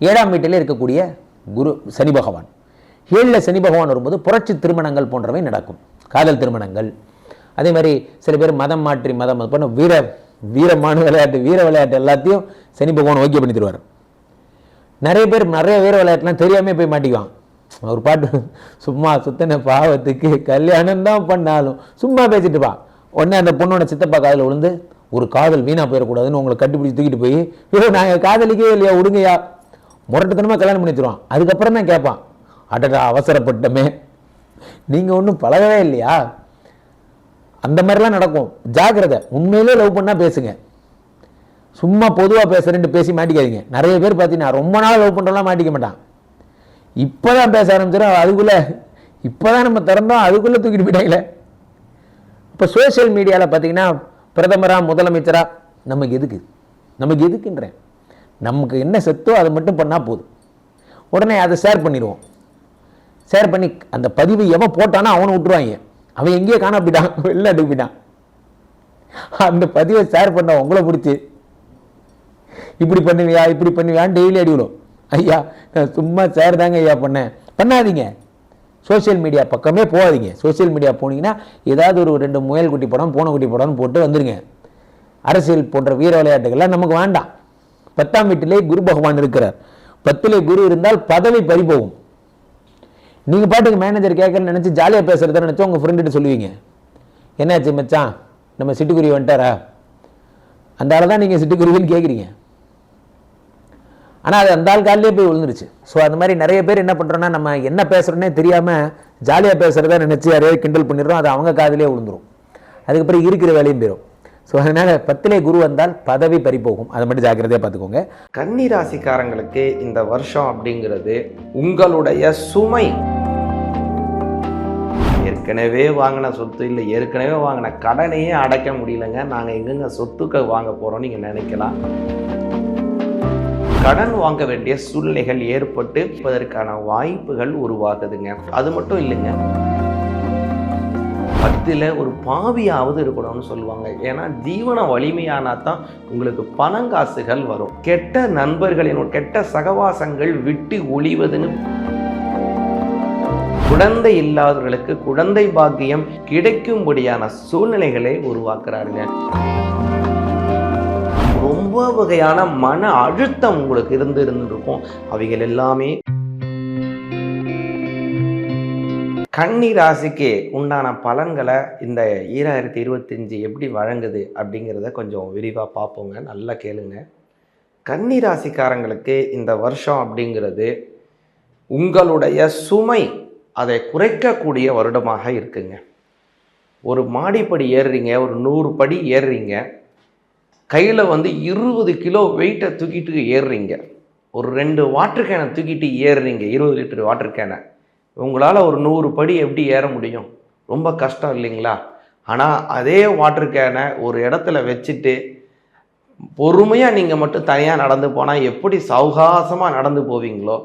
ஏழாம் வீட்டில் இருக்கக்கூடிய குரு சனி பகவான். ஏழில் சனி பகவான் வரும்போது புரட்சி திருமணங்கள் போன்றவை நடக்கும். காதல் திருமணங்கள். அதே மாதிரி சில பேர் மதம் மாற்றி மதம் பண்ண வீர வீரமான விளையாட்டு வீர விளையாட்டு எல்லாத்தையும் சனி பகவான் ஓகே பண்ணி தருவார். நிறைய பேர் நிறைய வீர விளையாட்டுலாம் தெரியாமே போய் மாட்டிக்குவான். ஒரு பாட்டு சும்மா சுத்தன பாவத்துக்கு கல்யாணம் தான் பண்ணாலும் சும்மா பேசிட்டு பா உடனே அந்த பொண்ணோட சித்தப்பா காதில் விழுந்து ஒரு காதல் வீணாக போயிடக்கூடாதுன்னு உங்களை கட்டிப்பிடிச்சு தூக்கிட்டு போய் ஐயோ நாங்கள் காதலிக்கவே இல்லையா விடுங்கய்யா முரட்டுத்தனமாக கல்யாணம் பண்ணி அதுக்கப்புறம் தான் கேட்பான் அடடா அவசரப்பட்டமே நீங்கள் ஒன்றும் பழகவே இல்லையா? அந்த மாதிரிலாம் நடக்கும். ஜாக்கிரதை உண்மையிலே லவ் பண்ணால் பேசுங்க. சும்மா பொதுவாக பேசுகிறேன்ட்டு பேசி மாட்டிக்காதீங்க. நிறைய பேர் பார்த்தீங்கன்னா ரொம்ப நாள் லவ் பண்ணுறலாம் மாட்டிக்க மாட்டான். இப்போ தான் பேச ஆரம்பிச்சிடும் அதுக்குள்ளே. இப்போ தான் நம்ம திறந்தோம் அதுக்குள்ளே தூக்கிட்டு போயிட்டாங்களே. இப்போ சோஷியல் மீடியாவில் பார்த்தீங்கன்னா பிரதமராக முதலமைச்சராக நமக்கு எதுக்கு? நமக்கு எதுக்குன்றேன். நமக்கு என்ன செத்தோ அதை மட்டும் பண்ணால் போதும். உடனே அதை ஷேர் பண்ணிடுவோம். ஷேர் பண்ணி அந்த பதிவு எவன் போட்டானோ அவனை விட்டுருவாங்க. அவன் எங்கேயோ காண போயிட்டான். வெளிநாட்டுக்கு போயிட்டான். அந்த பதிவை ஷேர் பண்ண உங்களை பிடிச்சி. இப்படி பண்ணுவியா இப்படி பண்ணுவியான்னு டெய்லி அடிவிடும் ஐயா நான் சும்மா ஷேர் தாங்க ஐயா பண்ணேன். பண்ணாதீங்க. சோஷியல் மீடியா பக்கமே போகாதீங்க. சோஷியல் மீடியா போனீங்கன்னா ஏதாவது ஒரு ரெண்டு முயல் குட்டி படம் பூனை குட்டி படம்னு போட்டு வந்துடுங்க அரசியல் போன்ற வீர விளையாட்டுகள்லாம் நமக்கு வேண்டாம். பத்தாம் வீட்டிலே குரு பகவான் இருக்கிறார். பத்திலே குரு இருந்தால் பதவி பறிபோகும் நீங்கள் பாட்டுக்கு மேனேஜர் கேட்கறன்னு நினச்சி ஜாலியாக பேசுகிறத நினச்சி உங்கள் ஃப்ரெண்டுகிட்ட சொல்லுவீங்க. என்னாச்சு மச்சான்? நம்ம சிட்டுக்குருவி வந்துட்டாரா? அந்த ஆள் தான் நீங்கள் சிட்டுக்குருவின்னு கேட்குறீங்க ஆனால் அது அந்த ஆள் காலிலே போய் விழுந்துருச்சு. ஸோ அந்த மாதிரி நிறைய பேர் என்ன பண்ணுறோன்னா நம்ம என்ன பேசுகிறோன்னே தெரியாமல் ஜாலியாக பேசுகிறத நினச்சி யாரையாவது கிண்டல் பண்ணிடுறோம். அது அவங்க காதிலே விழுந்துரும். அதுக்கப்புறம் இருக்கிற வேலையும் போயிடும் ஸோ அதனால் பத்திலே குரு வந்தால் பதவி பறிபோகும். அதை மட்டும் ஜாக்கிரதையாக பார்த்துக்கோங்க. கன்னி ராசிக்காரங்களுக்கு இந்த வருஷம் அப்படிங்கிறது உங்களுடைய சுமை. ஏற்கனவே வாங்கின சொத்து இல்லை ஏற்கனவே வாங்கின கடனையே அடைக்க முடியலங்க. நாங்கள் எங்கெங்க சொத்துக்கள் வாங்க போகிறோம் நீங்கள் நினைக்கலாம். கடன் வாங்க வேண்டிய சூழ்நிலைகள் ஏற்பட்டு இப்பதற்கான வாய்ப்புகள் உருவாகுதுங்க. அது மட்டும் இல்லைங்க. பத்தில் ஒரு பாவியாவது இருக்கணும்னு சொல்லுவாங்க. ஏன்னா ஜீவன வலிமையானா தான் உங்களுக்கு பணங்காசுகள் வரும். கெட்ட நண்பர்களின் கெட்ட சகவாசங்கள் விட்டு ஒளிவதுன்னு குழந்தை இல்லாதவர்களுக்கு குழந்தை பாக்கியம் கிடைக்கும்படியான சூழ்நிலைகளை உருவாக்குறாருங்க. ரொம்ப வகையான மன அழுத்தம் உங்களுக்கு இருந்து இருந்திருக்கும் அவைகள் எல்லாமே கன்னி ராசிக்கு உண்டான பலன்களை இந்த ஈராயிரத்தி இருபத்தஞ்சி எப்படி வழங்குது அப்படிங்கிறத கொஞ்சம் விரிவாக பார்ப்போங்க. நல்லா கேளுங்க. கன்னி ராசிக்காரங்களுக்கு இந்த வருஷம் அப்படிங்கிறது உங்களுடைய சுமை அதை குறைக்கக்கூடிய வருடமாக இருக்குங்க. ஒரு மாடிப்படி ஏறுறீங்க ஒரு நூறு படி ஏறுறீங்க. கையில் வந்து இருபது கிலோ வெயிட்டை தூக்கிட்டு ஏறுறீங்க. ஒரு ரெண்டு வாட்டர் கேனை தூக்கிட்டு ஏறுறீங்க இருபது லிட்டர் வாட்டர் கேனை உங்களால் ஒரு நூறு படி எப்படி ஏற முடியும்? ரொம்ப கஷ்டம் இல்லைங்களா? ஆனால் அதே வாட்டர் கேனை ஒரு இடத்துல வச்சுட்டு பொறுமையாக நீங்கள் மட்டும் தனியாக நடந்து போனால் எப்படி சௌகாசமாக நடந்து போவீங்களோ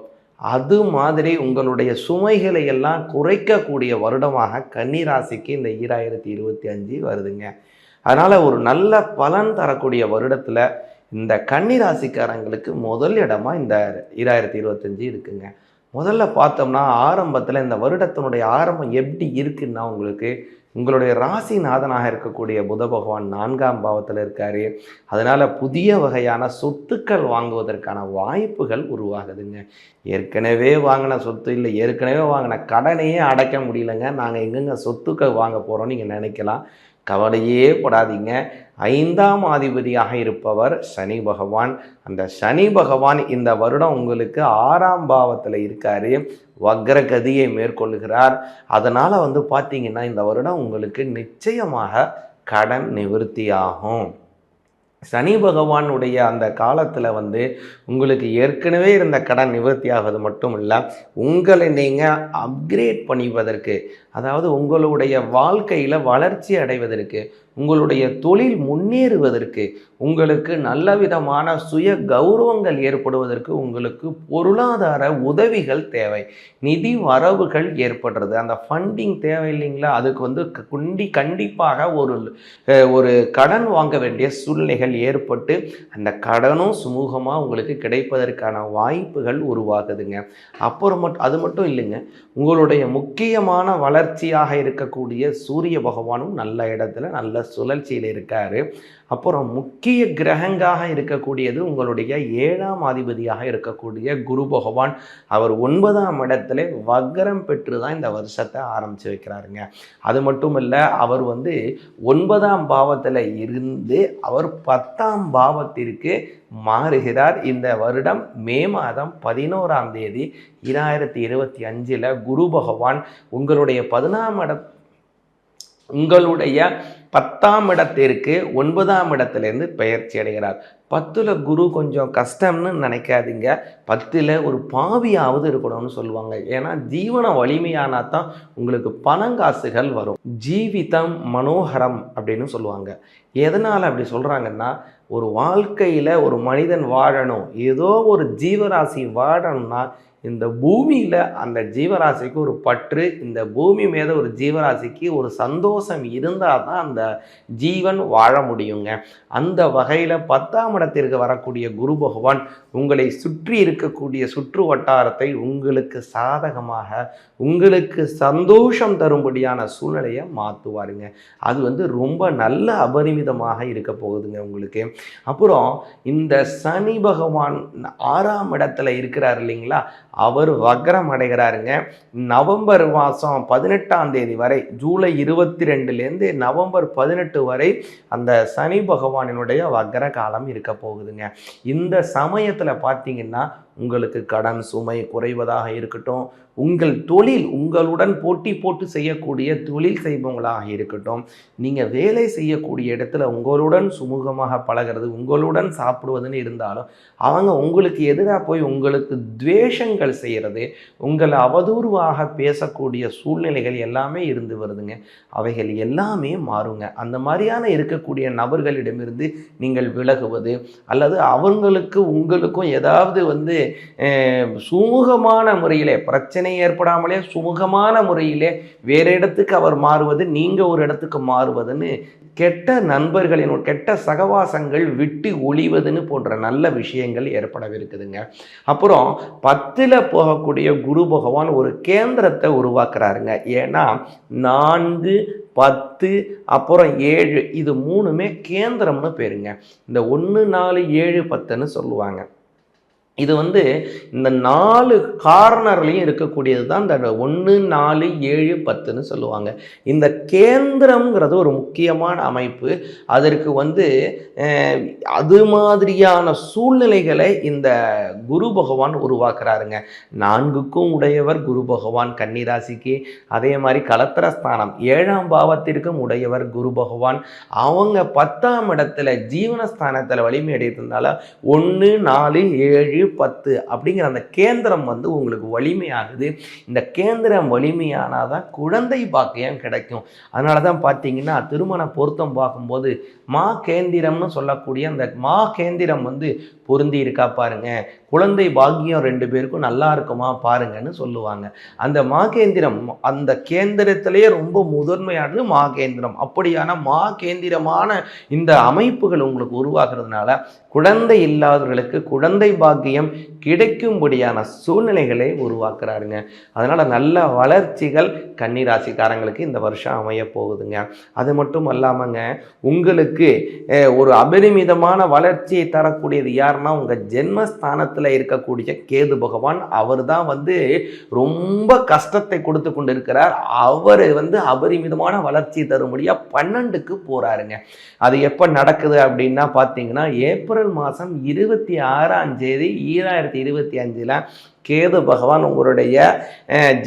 அது மாதிரி உங்களுடைய சுமைகளை எல்லாம் குறைக்கக்கூடிய வருடமாக கன்னிராசிக்கு இந்த ஈராயிரத்தி இருபத்தி அஞ்சு வருதுங்க. அதனால் ஒரு நல்ல பலன் தரக்கூடிய வருடத்தில் இந்த கன்னிராசிக்காரங்களுக்கு முதல் இடமா இந்த ஈராயிரத்தி இருபத்தஞ்சு இருக்குங்க. முதல்ல பார்த்தோம்னா ஆரம்பத்தில் இந்த வருடத்தினுடைய ஆரம்பம் எப்படி இருக்குன்னா உங்களுக்கு உங்களுடைய ராசிநாதனாக இருக்கக்கூடிய புத பகவான் நான்காம் பாவத்தில் இருக்கார். அதனால் புதிய வகையான சொத்துக்கள் வாங்குவதற்கான வாய்ப்புகள் உருவாகுதுங்க. ஏற்கனவே வாங்கின சொத்து இல்லை ஏற்கனவே வாங்கின கடனையே அடைக்க முடியலங்க. நாங்கள் எங்கெங்க சொத்துக்கள் வாங்க போகிறோம்னு நீங்கள் நினைக்கலாம். கவலையே படாதீங்க. ஐந்தாம் அதிபதியாக இருப்பவர் சனி பகவான். அந்த சனி பகவான் இந்த வருடம் உங்களுக்கு ஆறாம் பாவத்தில் இருக்காரு. வக்ரகதியை மேற்கொள்கிறார் அதனால் வந்து பார்த்தீங்கன்னா இந்த வருடம் உங்களுக்கு நிச்சயமாக கடன் நிவர்த்தி ஆகும் சனி பகவானுடைய அந்த காலத்தில் வந்து உங்களுக்கு ஏற்கனவே இருந்த கடன் நிவர்த்தி ஆவது மட்டும் இல்லை உங்களை நீங்கள் அப்கிரேட் பண்ணிவதற்கு அதாவது உங்களுடைய வாழ்க்கையில் வளர்ச்சி அடைவதற்கு உங்களுடைய தொழில் முன்னேறுவதற்கு உங்களுக்கு நல்ல விதமான சுய கௌரவங்கள் ஏற்படுவதற்கு உங்களுக்கு பொருளாதார உதவிகள் தேவை. நிதி வரவுகள் ஏற்படுறது. அந்த ஃபண்டிங் தேவை இல்லைங்களா? அதுக்கு வந்து குண்டி கண்டிப்பாக ஒரு ஒரு கடன் வாங்க வேண்டிய சூழ்நிலைகள் ஏற்பட்டு அந்த கடனும் சுமூகமாக உங்களுக்கு கிடைப்பதற்கான வாய்ப்புகள் உருவாகுதுங்க. அப்புறம் மட்டும் அது மட்டும் இல்லைங்க. உங்களுடைய முக்கியமான வளர்ச்சியாக இருக்கக்கூடிய சூரிய பகவானும் நல்ல இடத்துல நல்ல சுழற்சியில் இருக்காரு. அப்புறம் முக்கிய கிரகங்களாக இருக்கக்கூடியது உங்களுடைய ஏழாம் அதிபதியாக இருக்கக்கூடிய குரு பகவான். அவர் ஒன்பதாம் இடத்துல வக்ரம் பெற்று தான் இந்த வருஷத்தை ஆரம்பித்து வைக்கிறாருங்க. அது மட்டும் இல்லை அவர் வந்து ஒன்பதாம் பாவத்தில் இருந்து அவர் பத்தாம் பாவத்திற்கு மாறுகிறார். இந்த வருடம் மே மாதம் பதினோராம் தேதி இராயிரத்தி இருபத்தி அஞ்சில் குரு பகவான் உங்களுடைய பதினாம் இட உங்களுடைய பத்தாம் இடத்திற்கு ஒன்பதாம் இடத்துலேருந்து பெயர்ச்சி அடைகிறார். பத்தில் குரு கொஞ்சம் கஷ்டம்னு நினைக்காதீங்க. பத்தில் ஒரு பாவியாவது இருக்கணும்னு சொல்லுவாங்க. ஏன்னா ஜீவன வலிமையானா தான் உங்களுக்கு பணங்காசுகள் வரும். ஜீவிதம் மனோகரம் அப்படின்னு சொல்லுவாங்க. எதனால் அப்படி சொல்கிறாங்கன்னா ஒரு வாழ்க்கையில் ஒரு மனிதன் வாழணும். ஏதோ ஒரு ஜீவராசி வாழணும்னா இந்த பூமியில் அந்த ஜீவராசிக்கு ஒரு பற்று இந்த பூமி மீது ஒரு ஜீவராசிக்கு ஒரு சந்தோஷம் இருந்தால் தான் அந்த ஜீவன் வாழ முடியுங்க. அந்த வகையில் பத்தாம் இடத்திற்கு வரக்கூடிய குரு பகவான் உங்களை சுற்றி இருக்கக்கூடிய சுற்று வட்டாரத்தை உங்களுக்கு சாதகமாக உங்களுக்கு சந்தோஷம் தரும்படியான சூழ்நிலையை மாற்றுவாருங்க அது வந்து ரொம்ப நல்ல அபரிமிதமாக இருக்க போகுதுங்க உங்களுக்கு. அப்புறம் இந்த சனி பகவான் ஆறாம் இடத்துல இருக்கிறார் இல்லைங்களா? அவர் வக்ரம் அடைகிறாருங்க. நவம்பர் மாதம் பதினெட்டாம் தேதி வரை ஜூலை இருபத்தி ரெண்டுலேருந்து நவம்பர் பதினெட்டு வரை அந்த சனி பகவானினுடைய வக்ர காலம் இருக்க போகுதுங்க. இந்த சமயத்தில் பார்த்தீங்கன்னா உங்களுக்கு கடன் சுமை குறைவதாக இருக்கட்டும் உங்கள் தொழில் உங்களுடன் போட்டி போட்டு செய்யக்கூடிய தொழில் செய்பவங்களாக இருக்கட்டும் நீங்கள் வேலை செய்யக்கூடிய இடத்துல உங்களுடன் சுமூகமாக பழகிறது உங்களுடன் சாப்பிடுவதுன்னு இருந்தாலும் அவங்க உங்களுக்கு எதிராக போய் உங்களுக்கு துவேஷங்கள் செய்கிறது உங்களை அவதூறுவாக பேசக்கூடிய சூழ்நிலைகள் எல்லாமே இருந்து வருதுங்க. அவைகள் எல்லாமே மாறுங்க. அந்த மாதிரியான இருக்கக்கூடிய நபர்களிடமிருந்து நீங்கள் விலகுவது அல்லது அவங்களுக்கு உங்களுக்கும் ஏதாவது வந்து சுமூகமான முறையிலே பிரச்சனை ஏற்படாமலே சுமூகமான முறையிலே வேறு இடத்துக்கு அவர் மாறுவது நீங்கள் ஒரு இடத்துக்கு மாறுவதுன்னு கெட்ட நண்பர்களின் கெட்ட சகவாசங்கள் விட்டு ஒளிவதுன்னு போன்ற நல்ல விஷயங்கள் ஏற்படவிருக்குதுங்க. அப்புறம் பத்தில் போகக்கூடிய குரு பகவான் ஒரு கேந்திரத்தை உருவாக்குறாருங்க. ஏன்னா நான்கு பத்து அப்புறம் ஏழு இது மூணுமே கேந்திரம்னு பேருங்க. இந்த ஒன்று நாலு ஏழு பத்துன்னு சொல்லுவாங்க. இது வந்து இந்த நாலு கார்னர்லையும் இருக்கக்கூடியது தான் இந்த ஒன்று நாலு ஏழு பத்துன்னு சொல்லுவாங்க. இந்த கேந்திரம்ங்கிறது ஒரு முக்கியமான அமைப்பு. அதற்கு வந்து அது மாதிரியான சூழ்நிலைகளை இந்த குரு பகவான் உருவாக்குறாருங்க. நான்குக்கும் உடையவர் குரு பகவான் கன்னிராசிக்கு. அதே மாதிரி கலத்திரஸ்தானம் ஏழாம் பாவத்திற்கும் உடையவர் குரு பகவான். அவங்க பத்தாம் இடத்துல ஜீவனஸ்தானத்தில் வலிமை அடைகிறதுனால ஒன்று நாலு ஏழு பத்து அப்படிங்கிற அந்த கேந்திரம் வந்து உங்களுக்கு வலிமையாகுது. இந்த கேந்திரம் வலிமையானால் தான் குழந்தை பாக்கியம் கிடைக்கும். அதனால தான் பார்த்தீங்கன்னா திருமண பொருத்தம் பார்க்கும்போது மா கேந்திரம்னு சொல்லக்கூடிய அந்த மா கேந்திரம் வந்து பொருந்தி இருக்கா பாருங்க. குழந்தை பாக்கியம் ரெண்டு பேருக்கும் நல்லா இருக்குமா பாருங்கன்னு சொல்லுவாங்க. அந்த மாகேந்திரம் அந்த கேந்திரத்திலேயே ரொம்ப முதன்மையானது மாகேந்திரம் அப்படியான மாகேந்திரமான இந்த அமைப்புகள் உங்களுக்கு உருவாக்குறதுனால குழந்தை இல்லாதவர்களுக்கு குழந்தை பாக்கியம் கிடைக்கும்படியான சூழ்நிலைகளை உருவாக்குறாருங்க. அதனால் நல்ல வளர்ச்சிகள் கன்னிராசிக்காரங்களுக்கு இந்த வருஷம் அமைய போகுதுங்க. அது மட்டும் அல்லாமங்க உங்களுக்கு ஒரு அபரிமிதமான வளர்ச்சியை தரக்கூடியது யாருன்னா உங்கள் ஜென்மஸ்தானத்தில் இருக்கக்கூடிய கேது பகவான். அவர் தான் வந்து ரொம்ப கஷ்டத்தை கொடுத்து கொண்டு இருக்கிறார் அவர் வந்து அபரிமிதமான வளர்ச்சி தரும்படியாக பன்னெண்டுக்கு போகிறாருங்க அது எப்போ நடக்குது அப்படின்னா பார்த்தீங்கன்னா ஏப்ரல் மாதம் இருபத்தி ஆறாம் தேதி ஈராயிரத்தி இருபத்தி அஞ்சில் கேது பகவான் உங்களுடைய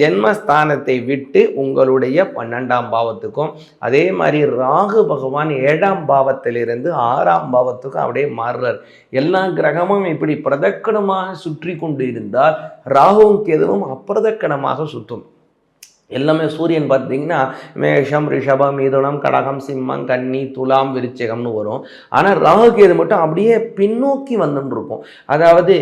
ஜென்மஸ்தானத்தை விட்டு உங்களுடைய பன்னெண்டாம் பாவத்துக்கும் அதே மாதிரி ராகு பகவான் ஏழாம் பாவத்திலிருந்து ஆறாம் பாவத்துக்கும் அப்படியே மாறுறார். எல்லா கிரகமும் இப்படி பிரதக்கணமாக சுற்றி கொண்டு இருந்தால் ராகுவும் கேதுவும் அப்பிரதக்கணமாக சுற்றும். எல்லாமே சூரியன் பார்த்தீங்கன்னா மேஷம் ரிஷபம் மிதுனம் கடகம் சிம்மம் கன்னி துலாம் விருச்சகம்னு வரும். ஆனால் ராகு கேது மட்டும் அப்படியே பின்னோக்கி வந்துன்னு இருக்கும் அதாவது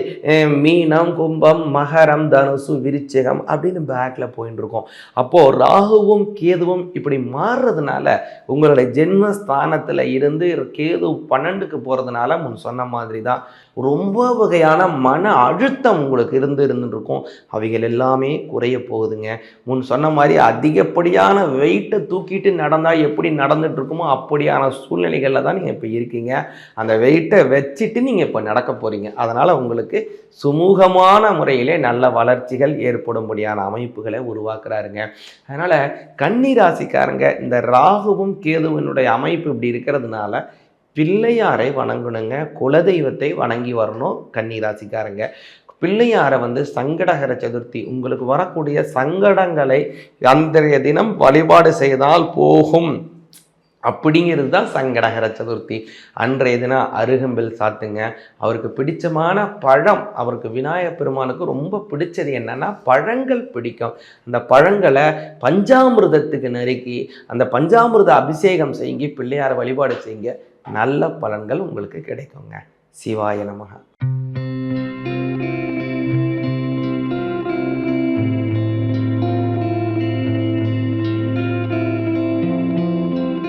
மீனம் கும்பம் மகரம் தனுசு விருச்சகம் அப்படின்னு பேக்கில் போயின்னு இருக்கும் அப்போது ராகுவும் கேதுவும் இப்படி மாறுறதுனால உங்களுடைய ஜென்மஸ்தானத்தில் இருந்து கேது பன்னெண்டுக்கு போகிறதுனால முன் சொன்ன மாதிரி தான் ரொம்ப வகையான மன அழுத்தம் உங்களுக்கு இருந்து இருந்துட்டு இருக்கும் அவைகள் எல்லாமே குறைய போகுதுங்க. முன் சொன்ன மாதிரி அதிகப்படியான வெயிட்டை தூக்கிட்டு நடந்தால் எப்படி நடந்துட்டு இருக்குமோ அப்படியான சூழ்நிலைகளில் தான் நீங்கள் இப்போ இருக்கீங்க. அந்த வெயிட்டை வச்சுட்டு நீங்கள் இப்போ நடக்க போகிறீங்க அதனால் உங்களுக்கு சுமூகமான முறையிலே நல்ல வளர்ச்சிகள் ஏற்படும்படியான அமைப்புகளை உருவாக்குறாருங்க. அதனால் கன்னி ராசிக்காரங்க இந்த ராகுவும் கேதுவினுடைய அமைப்பு இப்படி இருக்கிறதுனால பிள்ளையாரை வணங்கணுங்க குலதெய்வத்தை வணங்கி வரணும் கன்னி ராசிக்காரங்க பிள்ளையாரை வந்து சங்கடகர சதுர்த்தி உங்களுக்கு வரக்கூடிய சங்கடங்களை அன்றைய தினம் வழிபாடு செய்தால் போகும். அப்படிங்கிறது தான் சங்கடகர சதுர்த்தி. அன்றைய தினம் அருகம்பில் சாத்துங்க. அவருக்கு பிடிச்சமான பழம் அவருக்கு விநாயகப் பெருமானுக்கு ரொம்ப பிடிச்சது என்னன்னா பழங்கள் பிடிக்கும். அந்த பழங்களை பஞ்சாமிர்தத்துக்கு நறுக்கி அந்த பஞ்சாமிர்த அபிஷேகம் செய்யுங்க பிள்ளையாரை வழிபாடு செய்யுங்க. நல்ல பலன்கள் உங்களுக்கு கிடைக்குங்க. சிவாய நமகா.